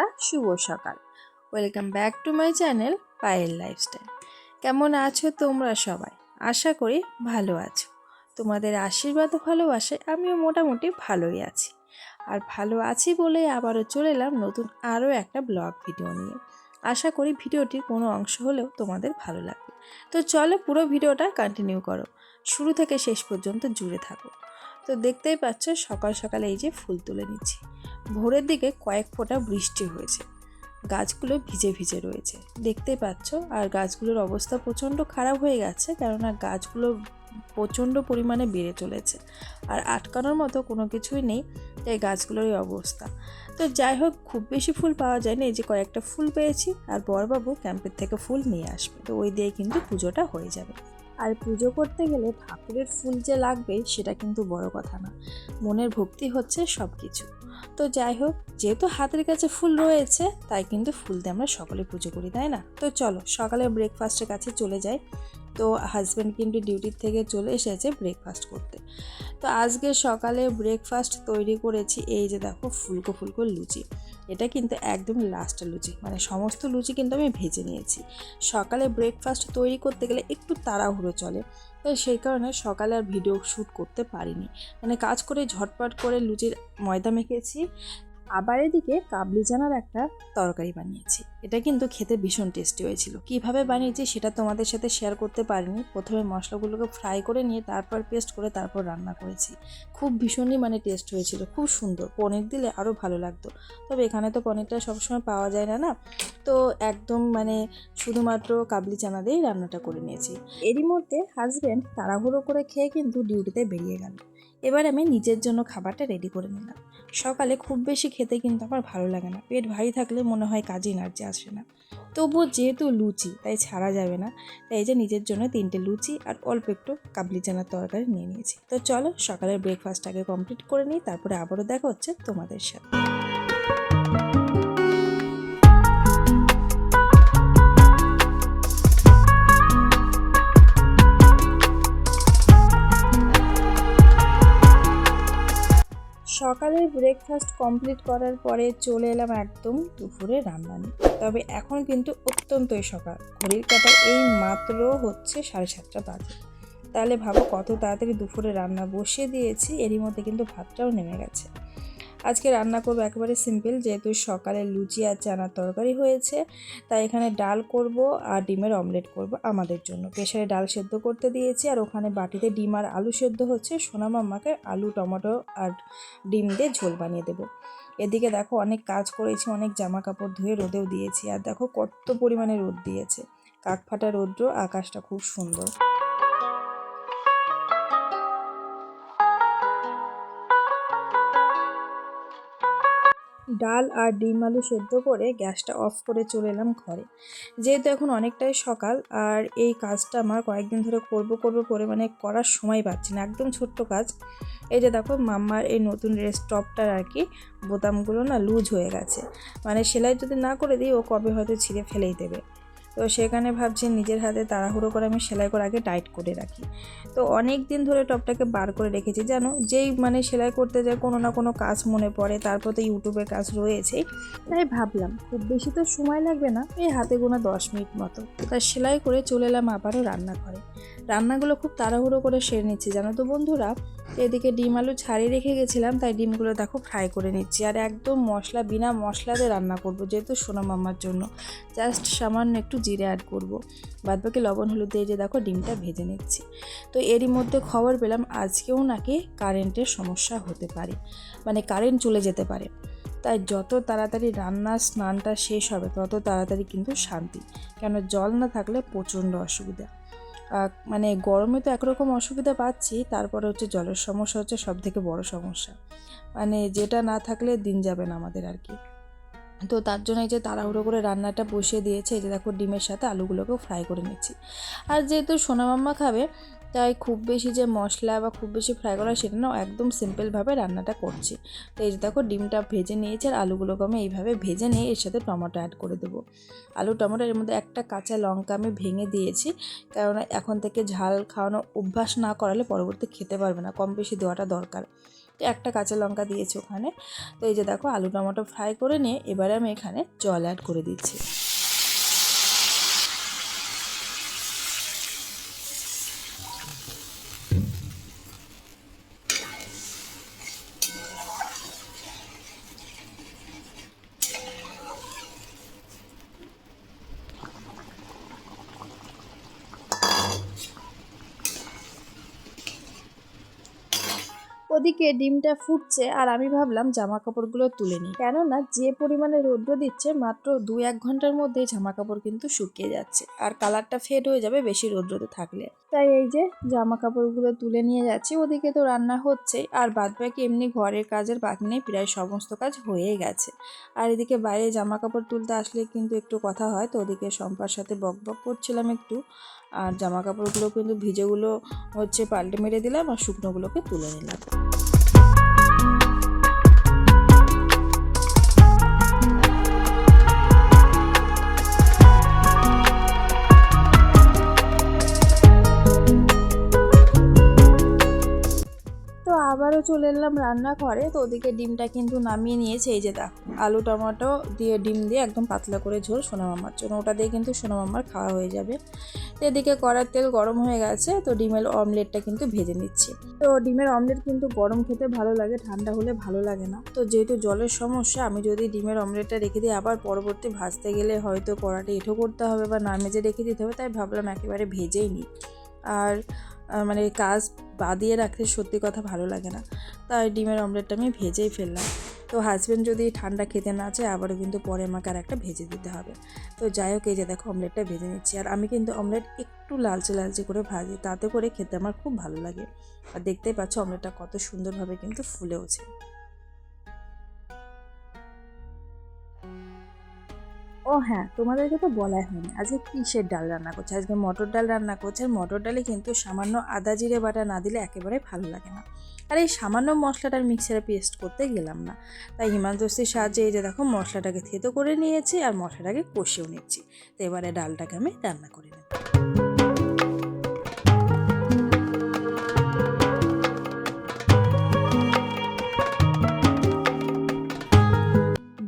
বন্ধুরা, শুভ সকাল। Welcome back to my channel Payel lifestyle কেমন আছো তোমরা সবাই? আশা করি ভালো আছো। তোমাদের আশীর্বাদ ও ভালোবাসায় আমিও মোটামুটি ভালোই আছি। আর ভালো আছি বলে আবারও চলে এলাম নতুন আরও একটা ব্লগ ভিডিও নিয়ে। আশা করি ভিডিওটির কোনো অংশ হলেও তোমাদের ভালো লাগবে। তো চলো পুরো ভিডিওটা কন্টিনিউ করো। শুরু থেকে শেষ পর্যন্ত জুড়ে থাকো। তো দেখতেই পাচ্ছ সকাল সকালে এই যে ফুল তুলে নিচ্ছি। ভোরের দিকে কয়েক ফোঁটা বৃষ্টি হয়েছে। গাছগুলো ভিজে ভিজে রয়েছে। দেখতেই পাচ্ছ, আর গাছগুলোর অবস্থা প্রচণ্ড খারাপ হয়ে গেছে, কেননা গাছগুলো প্রচণ্ড পরিমাণে বেড়ে চলেছে। আর আটকানোর মতো কোনো কিছুই নেই তাই গাছগুলোর এই অবস্থা। তো যাই হোক, খুব বেশি ফুল পাওয়া যায়নি। এই যে কয়েকটা ফুল পেয়েছি, আর বরবাবু ক্যাম্পের থেকে ফুল নিয়ে আসবে। তো ওই দিয়ে কিন্তু পুজোটা হয়ে যাবে। আর পুজো করতে গেলে ঠাকুরের ফুল যে লাগবে সেটা কিন্তু বড় কথা না। মনের ভক্তি হচ্ছে সব কিছু তো যাই হোক, যেহেতু হাতের কাছে ফুল রয়েছে, তাই কিন্তু ফুল দিয়ে আমরা সকলে পুজো করি, তাই না? তো চলো, সকালে ব্রেকফাস্টের কাছে চলে যাই। তো হাজব্যান্ড কিন্তু ডিউটির থেকে চলে এসেছে ব্রেকফাস্ট করতে। তো আজকে সকালে ব্রেকফাস্ট তৈরি করেছি, এই যে দেখো ফুলকো ফুলকো লুচি। এটা কিন্তু একদম লাস্টের লুচি মানে সমস্ত লুচি কিন্তু আমি ভেজে নিয়েছি। সকালে ব্রেকফাস্ট তৈরি করতে গেলে একটু তাড়াহুড়ো চলে। তো সেই কারণে সকালে আর ভিডিও শ্যুট করতে পারিনি। মানে কাজ করে ঝটপট করে লুচির ময়দা মেখেছি। আবার এদিকে কাবলি চানার একটা তরকারি বানিয়েছি। এটা কিন্তু খেতে ভীষণ টেস্টি হয়েছিল। কীভাবে বানিয়েছি সেটা তোমাদের সাথে শেয়ার করতে পারিনি। প্রথমে মশলাগুলোকে ফ্রাই করে নিয়ে তারপর পেস্ট করে তারপর রান্না করেছি। খুব ভীষণই মানে টেস্ট হয়েছিল। খুব সুন্দর। পনির দিলে আরও ভালো লাগতো। তবে এখানে তো পনিরটা সবসময় পাওয়া যায় না না? তো একদম মানে শুধুমাত্র কাবলি চানা দিয়েই রান্নাটা করে নিয়েছি। এরই মধ্যে হাজব্যান্ড তাড়াহুড়ো করে খেয়ে কিন্তু ডিউটিতে বেরিয়ে গেল। এবার আমি নিজের জন্য খাবারটা রেডি করে নিলাম। সকালে খুব বেশি খেতে কিন্তু আমার ভালো লাগে না। পেট ভারী থাকলে মনে হয় কাজে এনার্জি আসে না। তবুও যেহেতু লুচি, তাই ছাড়া যাবে না। তাই যে নিজের জন্য তিনটে লুচি আর অল্প একটু কাবলি চানার তরকারি নিয়ে নিয়েছি। তো চলো সকালের ব্রেকফাস্ট আগে কমপ্লিট করে নিই, তারপরে আবারও দেখা হচ্ছে তোমাদের সাথে। সকালের ব্রেকফাস্ট কমপ্লিট করার পরে চলে এলাম একদম দুপুরে রান্না নিয়ে তবে এখন কিন্তু অত্যন্তই সকাল। ঘড়ির কাটা এই মাত্র হচ্ছে সাড়ে সাতটা বাজে। তাহলে ভাবো কত তাড়াতাড়ি দুপুরে রান্না বসিয়ে দিয়েছি, এরই মধ্যে কিন্তু ভাতটাও নেমে গেছে। আজকে রান্না করব একেবারে সিম্পল, যেহেতু সকালে লুচি আর চানার তরকারি হয়েছে, তাই এখানে ডাল করব আর ডিমের অমলেট করব আমাদের জন্য। প্রেশারে ডাল সেদ্ধ করতে দিয়েছি আর ওখানে বাটিতে ডিম আর আলু সেদ্ধ হচ্ছে, সোনা মাম্মাকে আলু, টমেটো আর ডিম দিয়ে ঝোল বানিয়ে দেবো। এদিকে দেখো অনেক কাজ করেছি, অনেক জামা কাপড় ধুয়ে রোদেও দিয়েছি, আর দেখো কত পরিমাণে রোদ দিয়েছে। কাকফাটা রৌদ্র, আকাশটা খুব সুন্দর। ডাল আর ডিম আলু সেদ্ধ করে গ্যাসটা অফ করে চলে এলাম ঘরে। যেহেতু এখন অনেকটাই সকাল আর এই কাজটা আমার কয়েকদিন ধরে করব করব করে মানে করার সময় পাচ্ছি না, একদম ছোট্ট কাজ। এই যে দেখো মাম্মার এই নতুন ড্রেস টপটার আর কি বোতামগুলো না লুজ হয়ে গেছে। মানে সেলাই যদি না করে দিই ও কবে হয়তো ছিঁড়ে ফেলেই দেবে। তো সেখানে ভাবছি নিজের হাতে তাড়াহুড়ো করে আমি সেলাই করে আগে টাইট করে রাখি। তো অনেক দিন ধরে টপটাকে বার করে রেখেছি, জানো? যেই মানে সেলাই করতে যায় কোনো না কোনো কাজ মনে পড়ে, তারপর তো ইউটিউবের কাজ রয়েছেই তাই ভাবলাম, খুব বেশি তো সময় লাগবে না, এই হাতে গোনা দশ মিনিট মতো। তাই সেলাই করে চলে এলাম আবারও রান্না করে রান্নাগুলো খুব তাড়াহুড়ো করে সেরে নিচ্ছি, জানো তো বন্ধুরা? এদিকে ডিম আলু ছাড়িয়ে রেখে গেছিলাম, তাই ডিমগুলো দেখো ফ্রাই করে নিচ্ছি। আর একদম মশলা, বিনা মশলাতে রান্না করব, যেহেতু সোনা মাম্মার জন্য। জাস্ট সামান্য একটু জিরে অ্যাড করব। বাদবাকি লবণ, হলুদ দিয়ে যে দেখো ডিমটা ভেজে নিচ্ছি। তো এরই মধ্যে খবর পেলাম, আজকেও নাকি কারেন্টের সমস্যা হতে পারে। মানে কারেন্ট চলে যেতে পারে। তাই যত তাড়াতাড়ি রান্না, স্নানটা শেষ হবে, তত তাড়াতাড়ি কিন্তু শান্তি। কেন, জল না থাকলে প্রচণ্ড অসুবিধা। মানে গরমে তো একরকম অসুবিধা পাচ্ছি, তারপরে হচ্ছে জলের সমস্যা হচ্ছে সব থেকে বড় সমস্যা। মানে যেটা না থাকলে দিন যাবে না আমাদের আর কি। তো তার জন্য এই যে তাড়াহুড়ো করে রান্নাটা বসিয়ে দিয়েছে, এই যে দেখো ডিমের সাথে আলুগুলোকেও ফ্রাই করে নিচ্ছি। আর যেহেতু সোনামাম্মা খাবে তাই খুব বেশি যে মশলা বা খুব বেশি ফ্রাই করা সেটা না, একদম সিম্পলভাবে রান্নাটা করছি। তো এই যে দেখো, ডিমটা ভেজে নিয়েছি আর আলুগুলোকে আমি এইভাবে ভেজে নিয়ে এর সাথে টমেটো অ্যাড করে দেবো। আলু, টমেটো এর মধ্যে একটা কাঁচা লঙ্কা আমি ভেঙে দিয়েছি কারণ এখন থেকে ঝাল খাওয়ানো অভ্যাস না করালে পরবর্তী খেতে পারবে না, কম বেশি দেওয়াটা দরকার। তো একটা কাঁচা লঙ্কা দিয়েছি ওখানে। তো এই যে দেখো, আলু, টমেটো ফ্রাই করে নিয়ে এবারে আমি এখানে জল অ্যাড করে দিচ্ছি। ওদিকে ডিমটা ফুটছে আর আমি ভাবলাম জামা কাপড়গুলো তুলে নিই। কেননা যে পরিমাণে রৌদ্র দিচ্ছে, মাত্র দু এক ঘণ্টার মধ্যেই জামা কাপড় কিন্তু শুকিয়ে যাচ্ছে আর কালারটা ফেড হয়ে যাবে বেশি রৌদ্রতে থাকলে। তাই এই যে জামা কাপড়গুলো তুলে নিয়ে যাচ্ছি, ওদিকে তো রান্না হচ্ছেই আর বাদ বাকি এমনি ঘরের কাজের বাকি নেই, প্রায় সমস্ত কাজ হয়ে গেছে। আর এদিকে বাইরে জামা কাপড় তুলতে আসলে কিন্তু একটু কথা হয়, তো ওদিকে সম্পার সাথে বক বক করছিলাম একটু। আর জামা কাপড়গুলো কিন্তু ভিজেগুলো হচ্ছে পাল্টে মেরে দিলাম আর শুকনোগুলোকে তুলে নিলাম। আবারও চলে এলাম রান্না রান্নাঘরে, তো ওদিকে ডিমটা কিন্তু নামিয়ে নিয়েছে, এই যে দেখো, আলু টমেটো দিয়ে ডিম দিয়ে একদম পাতলা করে ঝোল সোনা মামার জন্য। ওটা দিয়ে কিন্তু সোনা মামার খাওয়া হয়ে যাবে। তো এদিকে কড়ার তেল গরম হয়ে গেছে, তো ডিমের অমলেটটা কিন্তু ভেজে নিচ্ছি। তো ডিমের অমলেট কিন্তু গরম খেতে ভালো লাগে, ঠান্ডা হলে ভালো লাগে না। তো যেহেতু জলের সমস্যা, আমি যদি ডিমের অমলেটটা রেখে দিই, আবার পরবর্তী ভাজতে গেলে হয়তো কড়াটা এঁঠো করতে হবে বা না মেজে রেখে দিতে হবে, তাই ভাবলাম একেবারে ভেজেই নিই। আর মানে কাজ বাদিয়ে রাখতে সত্যি কথা ভালো লাগে না। তাই ডিমের অমলেটটা আমি ভেজেই ফেললাম। তো হাজব্যান্ড যদি ঠান্ডা খেতে না চায়, আবারও কিন্তু পরে আমাকে আর একটা ভেজে দিতে হবে। তো যাই হোক, এই যে দেখো, অমলেটটা ভেজে নিচ্ছি। আর আমি কিন্তু অমলেট একটু লালচে লালচে করে ভাজি, তাতে করে খেতে আমার খুব ভালো লাগে। আর দেখতেই পাচ্ছ, অমলেটটা কত সুন্দরভাবে কিন্তু ফুলেওছে ও হ্যাঁ তোমাদেরকে তো বলাই হয়নি। আজকে কিসের ডাল রান্না করছে? আজকে মটর ডাল রান্না করছে। আর মটর ডালে কিন্তু সামান্য আদা, জিরে, বাটা না দিলে একেবারে ভালো লাগে না। আর এই সামান্য মশলাটার মিক্সারে পেস্ট করতে গেলাম না। তাই হিমান্তস্তির সাহায্যে এই যে দেখো মশলাটাকে থেতো করে নিয়েছি আর মশলাটাকে কষেও নিচ্ছি। তো এবারে ডালটাকে আমি রান্না করে নেব।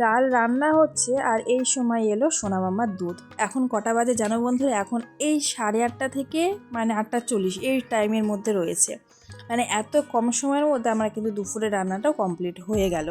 ডাল রান্না হচ্ছে আর এই সময় এলো সোনা মামার দুধ। এখন কটা বাজে জানো বন্ধুরা? এখন এই সাড়ে আটটা থেকে মানে আটটা চল্লিশ এই টাইমের মধ্যে রয়েছে। মানে এত কম সময়ের মধ্যে আমার কিন্তু দুপুরে রান্নাটাও কমপ্লিট হয়ে গেল।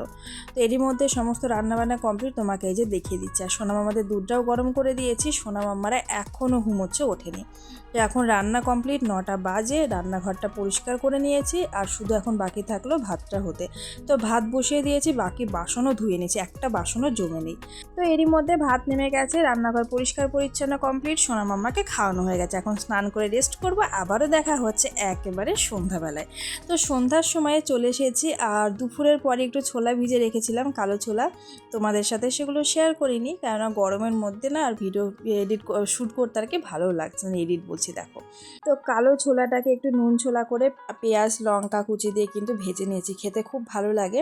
তো এরই মধ্যে সমস্ত রান্নাবান্না কমপ্লিট তোমাকে এই যে দেখিয়ে দিচ্ছে। আর সোনা সোনামামাদের দুধটাও গরম করে দিয়েছি। সোনামাম্মারা এখনও ঘুমোচ্ছে, ওঠেনি। তো এখন রান্না কমপ্লিট নটা বাজে, রান্নাঘরটা পরিষ্কার করে নিয়েছি। আর শুধু এখন বাকি থাকল ভাতটা হতে। তো ভাত বসিয়ে দিয়েছি, বাকি বাসনও ধুয়ে নিয়েছি। একটা বাসনও জমে নেই। তো এরই মধ্যে ভাত নেমে গেছে, রান্নাঘর পরিষ্কার পরিচ্ছন্ন কমপ্লিট সোনা মাম্মাকে খাওয়ানো হয়ে গেছে। এখন স্নান করে রেস্ট করব। আবারও দেখা হচ্ছে একেবারে সন্ধ্যাবেলায়। তো সন্ধ্যার সময়ে চলে এসেছি আর দুপুরের পরে একটু ছোলা ভিজে রেখেছিলাম, কালো ছোলা। তোমাদের সাথে সেগুলো শেয়ার করিনি কেননা গরমের মধ্যে না আর ভিডিও এডিট শ্যুট করতে আর কি ভালো লাগছে না এডিট বলছি দেখো। তো কালো ছোলাটাকে একটু নুন ছোলা করে পেঁয়াজ, লঙ্কা কুচি দিয়ে কিন্তু ভেজে নিয়েছি, খেতে খুব ভালো লাগে।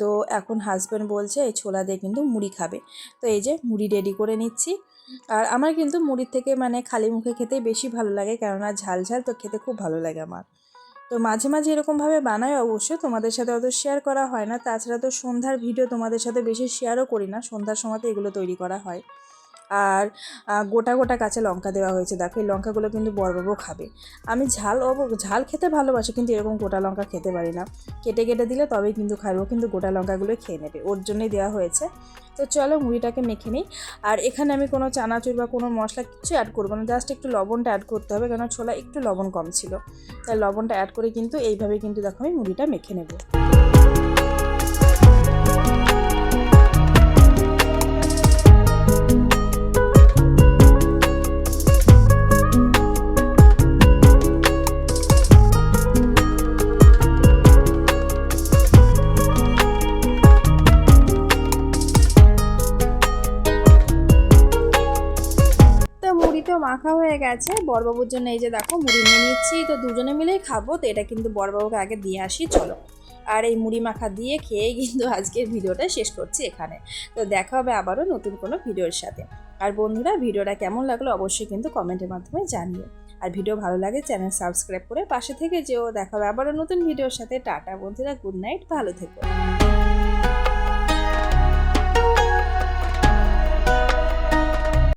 তো এখন হাজব্যান্ড বলছে এই ছোলা দিয়ে কিন্তু মুড়ি খাবে। তো এই যে মুড়ি রেডি করে নিচ্ছি। আর আমার কিন্তু মুড়ির থেকে মানে খালি মুখে খেতেই বেশি ভালো লাগে, কেননা ঝাল ঝাল তো খেতে খুব ভালো লাগে আমার। তো মাঝে মাঝে এরকমভাবে বানাই অবশ্য তোমাদের সাথে অত শেয়ার করা হয় না। তাছাড়া তো সন্ধ্যার ভিডিও তোমাদের সাথে বেশি শেয়ারও করি না। সন্ধ্যার সময়তে এগুলো তৈরি করা হয়। আর গোটা গোটা কাঁচা লঙ্কা দেওয়া হয়েছে। দেখো, এই লঙ্কাগুলো কিন্তু বড়বাবু খাবে। আমি ঝাল ঝাল খেতে ভালোবাসি, কিন্তু এরকম গোটা লঙ্কা খেতে পারি না। কেটে কেটে দিলে তবেই কিন্তু খাব কিন্তু গোটা লঙ্কাগুলো খেয়ে নেবে। ওর জন্যই দেওয়া হয়েছে। তো চলো মুড়িটাকে মেখে নিই। আর এখানে আমি কোনো চানাচুর বা কোনো মশলা কিছু অ্যাড করব না। জাস্ট একটু লবণটা অ্যাড করতে হবে, কেন ছোলা একটু লবণ কম ছিল। তাই লবণটা অ্যাড করে কিন্তু এইভাবে কিন্তু দেখো আমি মুড়িটা মেখে নেব। মাখা হয়ে গেছে। বড়বাবুর জন্য এই যে দেখো মুড়ি নিয়ে নিচ্ছি, তো দুজনে মিলেই খাব, তো এটা কিন্তু বড়বাবুকে আগে দিয়ে আসি, চলো। আর এই মুড়ি মাখা দিয়ে খেয়ে কিন্তু আজকের ভিডিওটা শেষ করছি এখানে। তো দেখা হবে আবারও নতুন কোনো ভিডিওর সাথে। আর বন্ধুরা, ভিডিওটা কেমন লাগল অবশ্যই কিন্তু কমেন্টের মাধ্যমে জানিও। আর ভিডিও ভালো লাগে চ্যানেল সাবস্ক্রাইব করে পাশে থেকে যেও। দেখাবে আবারও নতুন ভিডিওর সাথে। টাটা বন্ধুরা, গুড নাইট, ভালো থেকো।